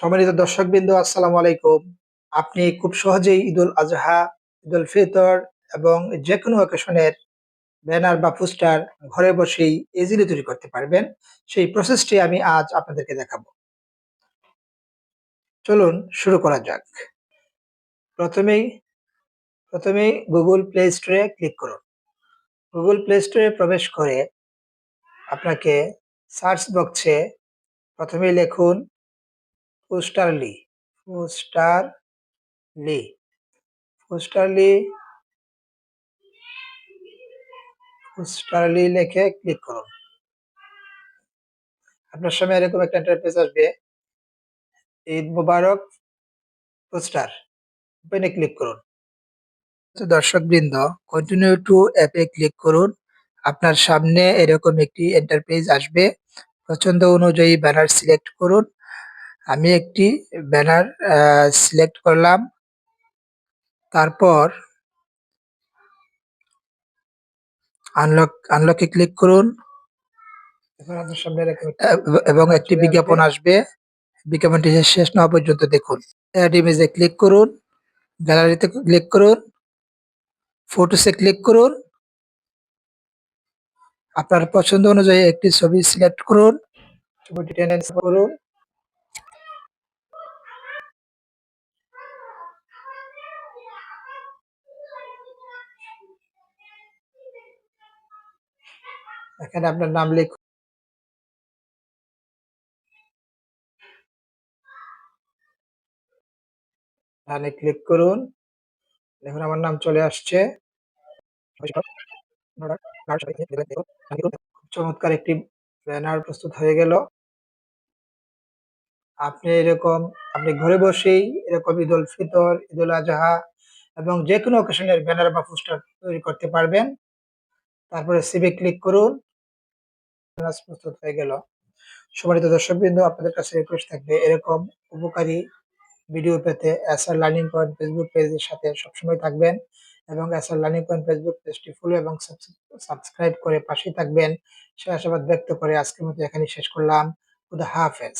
সম্মানিত দর্শকবৃন্দ, আসসালামু আলাইকুম। আপনি খুব সহজেই ঈদুল আজহা, ঈদুল ফিতর এবং যে কোনো অকেশনের ব্যানার বা পোস্টার ঘরে বসেই ইজিলি তৈরি করতে পারবেন। সেই প্রসেসটি আমি আজ আপনাদেরকে দেখাবো। চলুন শুরু করা যাক। প্রথমেই প্রথমেই গুগল প্লে স্টোরে ক্লিক করুন। গুগল প্লে স্টোরে প্রবেশ করে আপনাকে সার্চ বক্সে প্রথমেই লিখুন পোস্টারলি পোস্টারলি পোস্টারলি পোস্টারলি লিখে ক্লিক করুন। আপনার সামনে এরকম একটা ইন্টারফেস আসবে, ঈদ মুবারক পোস্টার ওপেনে ক্লিক করুন। দর্শক বৃন্দ কন্টিনিউ টু অ্যাপে ক্লিক করুন। আপনার সামনে এরকম একটি ইন্টারফেস আসবে, পছন্দ অনুযায়ী ব্যানার সিলেক্ট করুন। আমি একটি ব্যানার সিলেক্ট করলাম। তারপর আনলক আনলকে ক্লিক করুন। এবং একটি বিজ্ঞাপন আসবে। বিজ্ঞাপনটি শেষ না হওয়া পর্যন্ত দেখুন। অ্যাড ইমেজে ক্লিক করুন। গ্যালারিতে ক্লিক করুন। ফটোসে ক্লিক করুন। আপনার পছন্দ অনুযায়ী একটি ছবি সিলেক্ট করুন। ছবিটি টেনে করুন এখানে আপনার নাম লিখুন ডানে ক্লিক করুন। দেখুন আমার নাম চলে আসছে। চমৎকার একটি ব্যানার প্রস্তুত হয়ে গেল। আপনি এরকম, আপনি ঘরে বসেই এরকম ঈদ উল ফিতর, ঈদ উল আজহা এবং যে কোনো অকেশনের ব্যানার বা পোস্টার তৈরি করতে পারবেন। তারপরে সিভে ক্লিক করুন। প্রস্তুত হয়ে গেল। সম্মানিত দর্শকবৃন্দ, আপনাদের কাছে রিকোয়েস্ট থাকবে, এরকম উপকারী ভিডিও পেতে এসআর লার্নিং পয়েন্ট ফেসবুক পেজের সাথে সবসময় থাকবেন এবং এসআর লার্নিং পয়েন্ট ফেসবুক পেজটি ফলো এবং সাবস্ক্রাইব করে পাশেই থাকবেন। সে আশাবাদ ব্যক্ত করে আজকের মতো এখানেই শেষ করলাম। খুদা হাফেজ।